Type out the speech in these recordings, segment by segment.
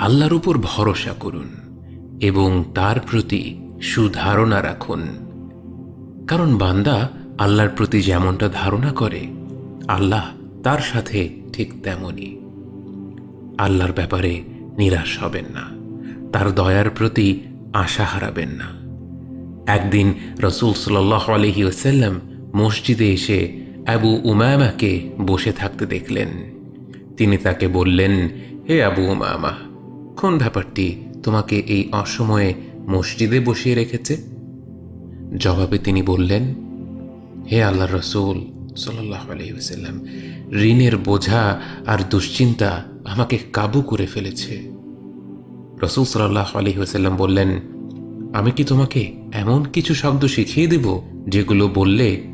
আল্লাহর উপর ভরসা করুন এবং তার প্রতি সুধারণা রাখুন। কারণ বান্দা আল্লাহর প্রতি যেমনটা ধারণা করে, আল্লাহ তার সাথে ঠিক তেমনই। আল্লাহর ব্যাপারে নিরাশ হবেন না, তার দয়ার প্রতি আশা হারাবেন না। একদিন রসুল সাল্লাহ আলহি ওসাল্লাম মসজিদে এসে আবু উমামাকে বসে থাকতে দেখলেন। তিনি তাকে বললেন, হে আবু উমামা, কোন ব্যাপারটি তোমাকে এই অসময়ে মসজিদে বসিয়ে রেখেছে? জবাবে তিনি বললেন, হে আল্লাহ রসুল সাল্লাহ আলহিউসাল্লাম ঋণের বোঝা আর দুশ্চিন্তা আমাকে কাবু করে ফেলেছে। রসুল সাল্লাহ আলহিউসাল্লাম বললেন, আমি কি তোমাকে এমন কিছু শব্দ শিখিয়ে দেব যেগুলো বললে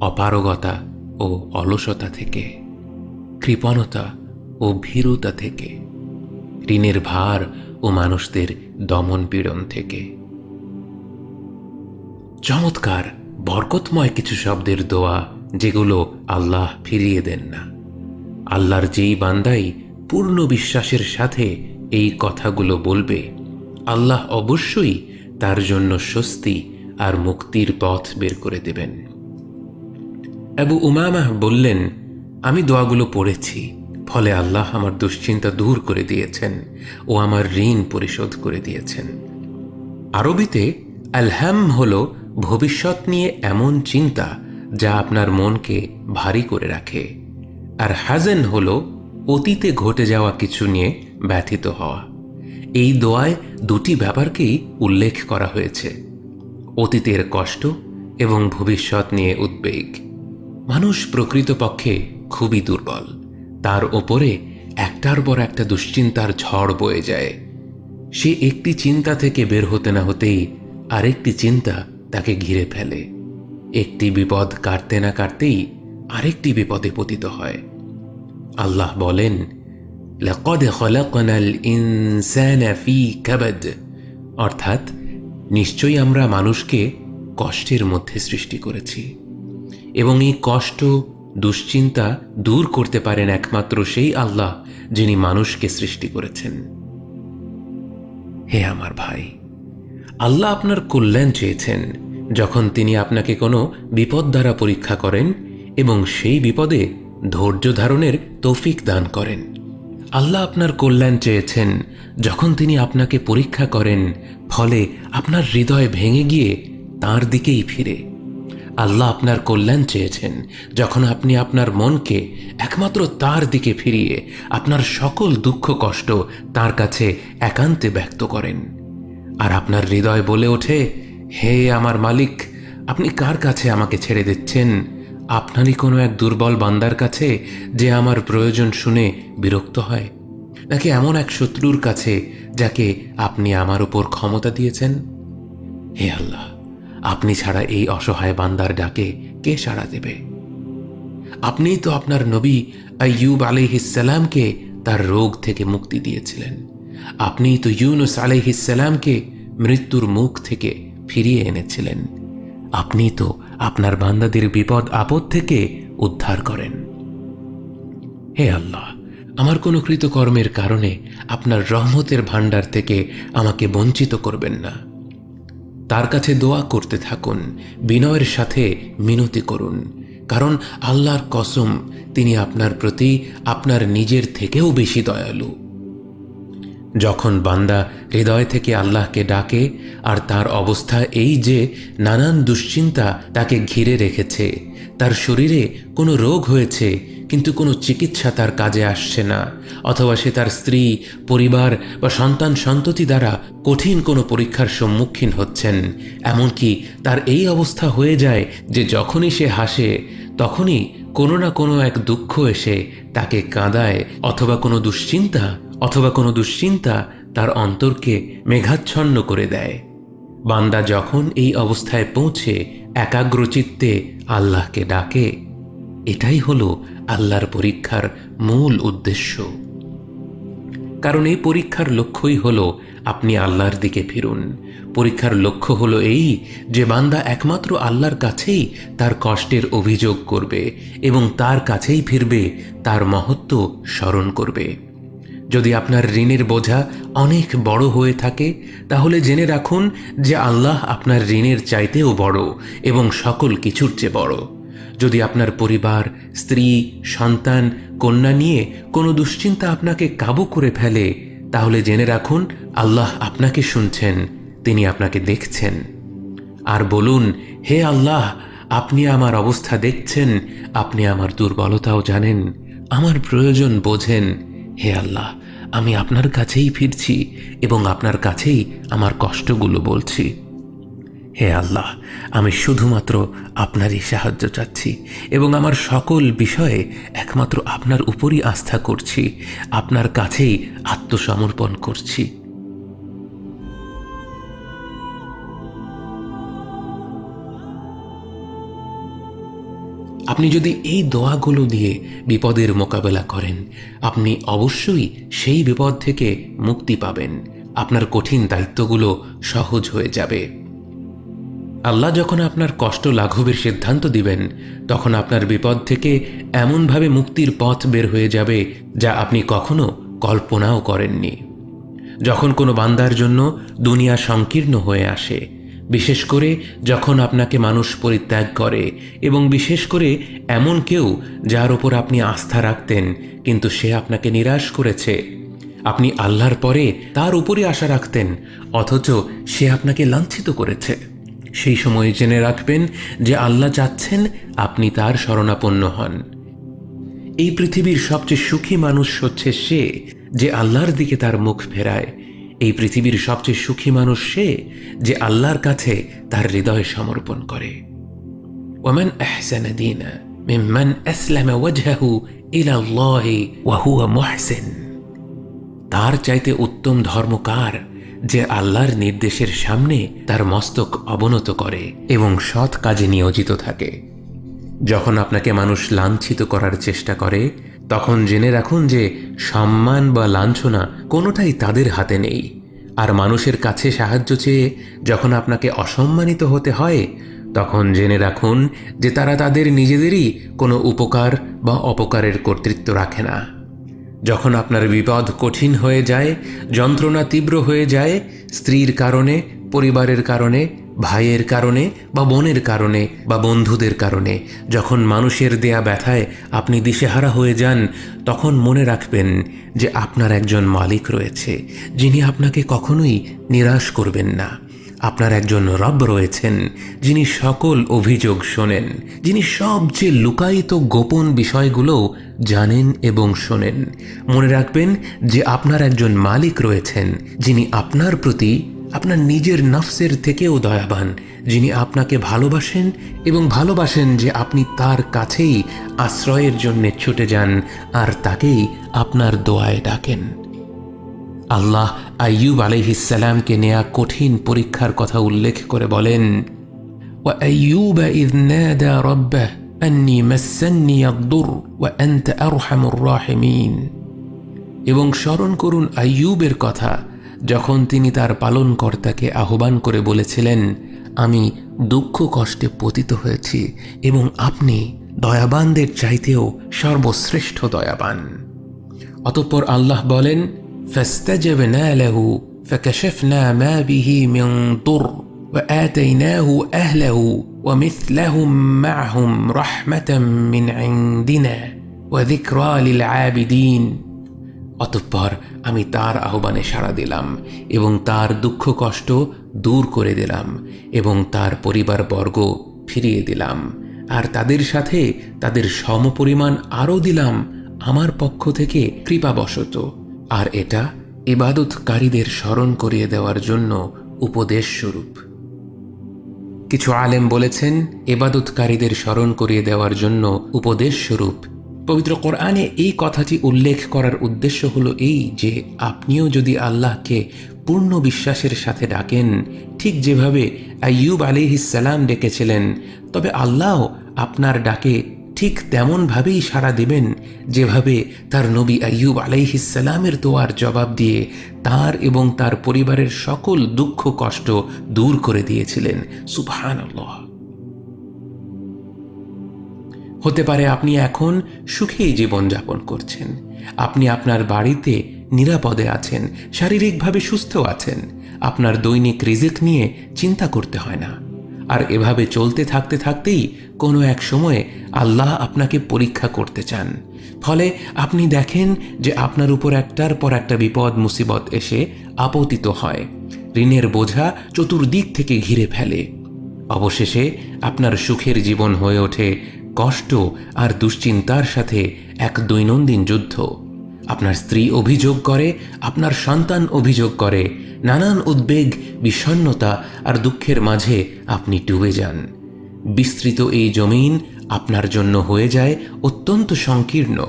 অপারগতা ও অলসতা থেকে, কৃপণতা ও ভীরুতা থেকে, ঋণের ভার ও মানুষদের দমন পীড়ন থেকে। চমৎকার, বরকতময় কিছু শব্দের দোয়া যেগুলো আল্লাহ ফিরিয়ে দেন না। আল্লাহর যেই বান্দাই পূর্ণ বিশ্বাসের সাথে এই কথাগুলো বলবে, আল্লাহ অবশ্যই তার জন্য স্বস্তি আর মুক্তির পথ বের করে দেবেন। আবু উমামাহ বললেন, আমি দোয়াগুলো পড়েছি, ফলে আল্লাহ আমার দুশ্চিন্তা দূর করে দিয়েছেন ও আমার ঋণ পরিশোধ করে দিয়েছেন। আরবিতে, আলহাম হল ভবিষ্যৎ নিয়ে এমন চিন্তা যা আপনার মনকে ভারী করে রাখে। আর হাজেন হল অতীতে ঘটে যাওয়া কিছু নিয়ে ব্যথিত হওয়া। এই দোয়ায় দুটি ব্যাপারকেই উল্লেখ করা হয়েছে, অতীতের কষ্ট এবং ভবিষ্যৎ নিয়ে উদ্বেগ। মানুষ প্রকৃতপক্ষে খুবই দুর্বল তার ওপরে একটার পর একটা দুশ্চিন্তার ঝড় বয়ে যায় সে একটি চিন্তা থেকে বের হতে না হতেই আরেকটি চিন্তা তাকে ঘিরে ফেলে একটি বিপদ কাটতে না কাটতেই আরেকটি বিপদে পতিত হয় আল্লাহ বলেন لقد خلقنا الإنسان في كبد অর্থাৎ নিশ্চয়ই আমরা মানুষকে কষ্টের মধ্যে সৃষ্টি করেছি এবং এই কষ্ট, দুশ্চিন্তা দূর করতে পারেন একমাত্র সেই আল্লাহ, যিনি মানুষকে সৃষ্টি করেছেন। হে আমার ভাই, আল্লাহ আপনার কল্যাণ চেয়েছেন। যখন তিনি আপনাকে কোনো বিপদ দ্বারা পরীক্ষা করেন এবং সেই বিপদে ধৈর্য ধারণের তৌফিক দান করেন। আল্লাহ আপনার কল্যাণ চেয়েছেন। যখন তিনি আপনাকে পরীক্ষা করেন, ফলে আপনার হৃদয় ভেঙে গিয়ে তার দিকেই ফিরে। আল্লাহ আপনার কল্যাণ চেয়েছেন। যখন আপনি আপনার মনকে একমাত্র তার দিকে ফিরিয়ে আপনার সকল দুঃখ, কষ্ট তার কাছে একান্তে ব্যক্ত করেন। আর আপনার হৃদয় বলে ওঠে, হে আমার মালিক, আপনি কার কাছে আমাকে ছেড়ে দিচ্ছেন? আপনারই কোনো এক দুর্বল বান্দার কাছে যে আমার প্রয়োজন শুনে বিরক্ত হয়? নাকি এমন এক শত্রুর কাছে যাকে আপনি আমার উপর ক্ষমতা দিয়েছেন? হে আল্লাহ আপনি ছাড়া এই অসহায় বান্দার ডাকে কে সাড়া দেবে? আপনিই তো আপনার নবী আইয়ুব আলিহিসাল্লামকে তার রোগ থেকে মুক্তি দিয়েছিলেন। আপনিই তো ইউনুস আলিহিসাল্লামকে মৃত্যুর মুখ থেকে ফিরিয়ে এনেছিলেন। আপনি তো আপনার বান্দাদের বিপদ আপদ থেকে উদ্ধার করেন। হে আল্লাহ, আমার কোনো কৃতকর্মের কারণে আপনার রহমতের ভাণ্ডার থেকে আমাকে বঞ্চিত করবেন না। তার কাছে দোয়া করতে থাকুন, বিনয়ের সাথে মিনতি করুন, কারণ আল্লাহর কসম, তিনি আপনার প্রতি আপনার নিজের থেকেও বেশি দয়ালু। যখন বান্দা হৃদয় থেকে আল্লাহকে ডাকে, আর তার অবস্থা এই যে নানান দুশ্চিন্তা তাকে ঘিরে রেখেছে, তার শরীরে কোনো রোগ হয়েছে কিন্তু কোনো চিকিৎসা তার কাজে আসছে না, অথবা সে তার স্ত্রী, পরিবার বা সন্তান সন্ততি দ্বারা কঠিন কোনো পরীক্ষার সম্মুখীন হচ্ছেন। এমনকি তার এই অবস্থা হয়ে যায় যে যখনই সে হাসে, তখনই কোনো না কোনো এক দুঃখ এসে তাকে কাঁদায়, অথবা কোনো দুশ্চিন্তা, অথবা কোনো দুশ্চিন্তা তার অন্তরকে মেঘাচ্ছন্ন করে দেয়। বান্দা যখন এই অবস্থায় পৌঁছে, একাগ্রচিত্তে আল্লাহকে ডাকে এটাই হলো আল্লাহর পরীক্ষার মূল উদ্দেশ্য। কারণ এই পরীক্ষার লক্ষ্যই হলো আপনি আল্লাহর দিকে ফিরুন। পরীক্ষার লক্ষ্য হলো এই যে বান্দা একমাত্র আল্লাহর কাছেই তার কষ্টের অভিযোগ করবে এবং তার কাছেই ফিরবে, তার মহত্ব স্মরণ করবে। যদি আপনার ঋণের বোঝা অনেক বড় হয়ে থাকে, তাহলে জেনে রাখুন যে আল্লাহ আপনার ঋণের চাইতেও বড় এবং সকল কিছুর চেয়ে বড়। যদি আপনার পরিবার, স্ত্রী, সন্তান, কন্যা নিয়ে কোনো দুশ্চিন্তা আপনাকে কাবু করে ফেলে, তাহলে জেনে রাখুন, আল্লাহ আপনাকে শুনছেন, তিনি আপনাকে দেখছেন। আর বলুন, হে আল্লাহ, আপনি আমার অবস্থা দেখছেন, আপনি আমার দুর্বলতাও জানেন, আমার প্রয়োজন বোঝেন। হে আল্লাহ, আমি আপনার কাছেই ফিরছি এবং আপনার কাছেই আমার কষ্টগুলো বলছি। হে আল্লাহ, আমি শুধুমাত্র আপনারই সাহায্য চাচ্ছি এবং আমার সকল বিষয়ে একমাত্র আপনার উপরই আস্থা করছি, আপনার কাছেই আত্মসমর্পণ করছি। আপনি যদি এই দোয়াগুলো দিয়ে বিপদের মোকাবেলা করেন, আপনি অবশ্যই সেই বিপদ থেকে মুক্তি পাবেন। আপনার কঠিন দায়িত্বগুলো সহজ হয়ে যাবে। আল্লাহ যখন আপনার কষ্ট লাঘবের সিদ্ধান্ত দিবেন, তখন আপনার বিপদ থেকে এমনভাবে মুক্তির পথ বের হয়ে যাবে যা আপনি কখনো কল্পনাও করেননি। যখন কোনো বান্দার জন্য দুনিয়া সংকীর্ণ হয়ে আসে, বিশেষ করে যখন আপনাকে মানুষ পরিত্যাগ করে এবং বিশেষ করে এমন কেউ যার ওপর আপনি আস্থা রাখতেন, কিন্তু সে আপনাকে নিরাশ করেছে, আপনি আল্লাহর পরে তার উপরে আশা রাখতেন, অথচ সে আপনাকে লাঞ্ছিত করেছে। সেই সময় জেনে রাখবেন যে আল্লাহ চাচ্ছেন আপনি তার শরণাপন্ন হন। এই পৃথিবীর সবচেয়ে সুখী মানুষ হচ্ছে সে যে আল্লাহর দিকে তার মুখ ফেরায়। এই পৃথিবীর সবচেয়ে সুখী মানুষ সে যে আল্লাহর কাছে তার হৃদয় সমর্পণ করে। ওমান তার চাইতে উত্তম ধর্মকার যে আল্লাহর নির্দেশের সামনে তার মস্তক অবনত করে এবং সৎ কাজে নিয়োজিত থাকে। যখন আপনাকে মানুষ লাঞ্ছিত করার চেষ্টা করে, তখন জেনে রাখুন যে সম্মান বা লাঞ্ছনা কোনোটাই তাদের হাতে নেই। আর মানুষের কাছে সাহায্য চেয়ে যখন আপনাকে অসম্মানিত হতে হয়, তখন জেনে রাখুন যে তারা তাদের নিজেদেরই কোনো উপকার বা অপকারের কর্তৃত্ব রাখে না। যখন আপনার বিপদ কঠিন হয়ে যায়, যন্ত্রণা তীব্র হয়ে যায়, স্ত্রীর কারণে, পরিবারের কারণে, ভাইয়ের কারণে বা বোনের কারণে বা বন্ধুদের কারণে, যখন মানুষের দেয়া ব্যথায় আপনি দিশেহারা হয়ে যান, তখন মনে রাখবেন যে আপনার একজন মালিক রয়েছে, যিনি আপনাকে কখনোই নিরাশ করবেন না। আপনার একজন রব রয়েছেন, যিনি সকল অভিযোগ শোনেন, যিনি সবচেয়ে লুকায়িত গোপন বিষয়গুলো জানেন এবং শোনেন। মনে রাখবেন যে আপনার একজন মালিক রয়েছেন, যিনি আপনার প্রতি আপনার নিজের নফসের থেকেও দয়াবান, যিনি আপনাকে ভালোবাসেন এবং ভালোবাসেন যে আপনি তার কাছেই আশ্রয়ের জন্য ছুটে যান আর তাকেই আপনার দোয়ায় ডাকেন। আল্লাহ আইয়ুব আলহিসাল্লামকে নেয়া কঠিন পরীক্ষার কথা উল্লেখ করে বলেন وأيوب إذ نادى ربه أني مسني الضر وأنت أرحم الراحمين এবং স্মরণ করুন আইয়ুবের কথা যখন তিনি তার পালনকর্তাকে আহ্বান করে বলেছিলেন আমি দুঃখ কষ্টে পতিত হয়েছি এবং আপনি দয়াবানদের চাইতেও সর্বশ্রেষ্ঠ দয়াবান অতঃপর আল্লাহ বলেন فاستجبنا له فكشفنا ما به من ضر واتيناه اهله ومثلهم معهم رحمه من عندنا وذكرى للعابدين অতঃপর আমি তার আহ্বানে সাড়া দিলাম এবং তার দুঃখ কষ্ট দূর করে দিলাম এবং তার পরিবারবর্গ ফিরিয়ে দিলাম আর তাদের সাথে তাদের সমপরিমাণ আরও দিলাম আমার পক্ষ থেকে কৃপাবশত আর এটা ইবাদতকারীদের স্মরণ করিয়ে দেওয়ার জন্য উপদেশ স্বরূপ। কিছু আলেম বলেছেন এবাদতকারীদের স্মরণ করিয়ে দেওয়ার জন্য উপদেশ স্বরূপ। পবিত্র কোরআনে এই কথাটি উল্লেখ করার উদ্দেশ্য হলো এই যে, আপনিও যদি আল্লাহকে পূর্ণ বিশ্বাসের সাথে ডাকেন, ঠিক যেভাবে আইয়ুব আলিহিসাল্লাম ডেকেছিলেন, তবে আল্লাহ আপনার ডাকে ঠিক তেমনভাবেই সাড়া দেবেন যেভাবে তার নবী আইয়ুব আলাইহিসাল্লামের দোয়ার জবাব দিয়ে তার এবং তার পরিবারের সকল দুঃখ, কষ্ট দূর করে দিয়েছিলেন। সুবহান হতে পারে আপনি এখন সুখেই জীবনযাপন করছেন। আপনি আপনার বাড়িতে নিরাপদে আছেন, শারীরিকভাবে সুস্থ আছেন। আপনার দৈনিক রিজিক নিয়ে চিন্তা করতে হয় না। আর এভাবে চলতে থাকতে থাকতেই কোনো এক সময়ে আল্লাহ আপনাকে পরীক্ষা করতে চান। ফলে আপনি দেখেন যে আপনার উপর একটার পর একটা বিপদ, মুসিবত এসে আপতিত হয়। ঋণের বোঝা চতুর্দিক থেকে ঘিরে ফেলে। অবশেষে আপনার সুখের জীবন হয়ে ওঠে কষ্ট আর দুশ্চিন্তার সাথে এক দৈনন্দিন যুদ্ধ। আপনার স্ত্রী অভিযোগ করে, আপনার সন্তান অভিযোগ করে, নানান উদ্বেগ, বিষণ্ণতা আর দুঃখের মাঝে আপনি ডুবে যান। বিস্তৃত এই জমিন আপনার জন্য হয়ে যায় অত্যন্ত সংকীর্ণ।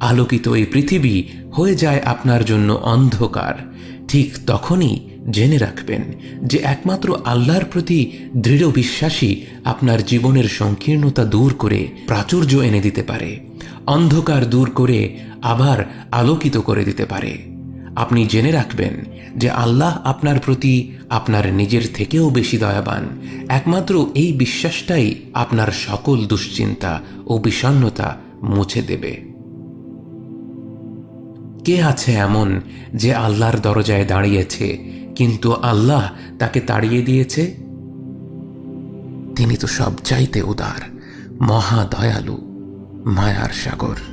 আলোকিত এই পৃথিবী হয়ে যায় আপনার জন্য অন্ধকার। ঠিক তখনই জেনে রাখবেন যে একমাত্র আল্লাহর প্রতি দৃঢ় বিশ্বাসী আপনার জীবনের সংকীর্ণতা দূর করে প্রাচুর্য এনে দিতে পারে। অন্ধকার দূর করে আবার আলোকিত করে দিতে পারে। আপনি জেনে রাখবেন যে আল্লাহ আপনার প্রতি আপনার নিজের থেকেও বেশি দয়াবান। একমাত্র এই বিশ্বাসটাই আপনার সকল দুশ্চিন্তা ও বিষণ্ণতা মুছে দেবে। কে আছে এমন যে আল্লাহর দরজায় দাঁড়িয়েছে, কিন্তু আল্লাহ তাকে তাড়িয়ে দিয়েছে? তিনি তো সব চাইতে উদার মহা দয়ালু মায়ার সাগর।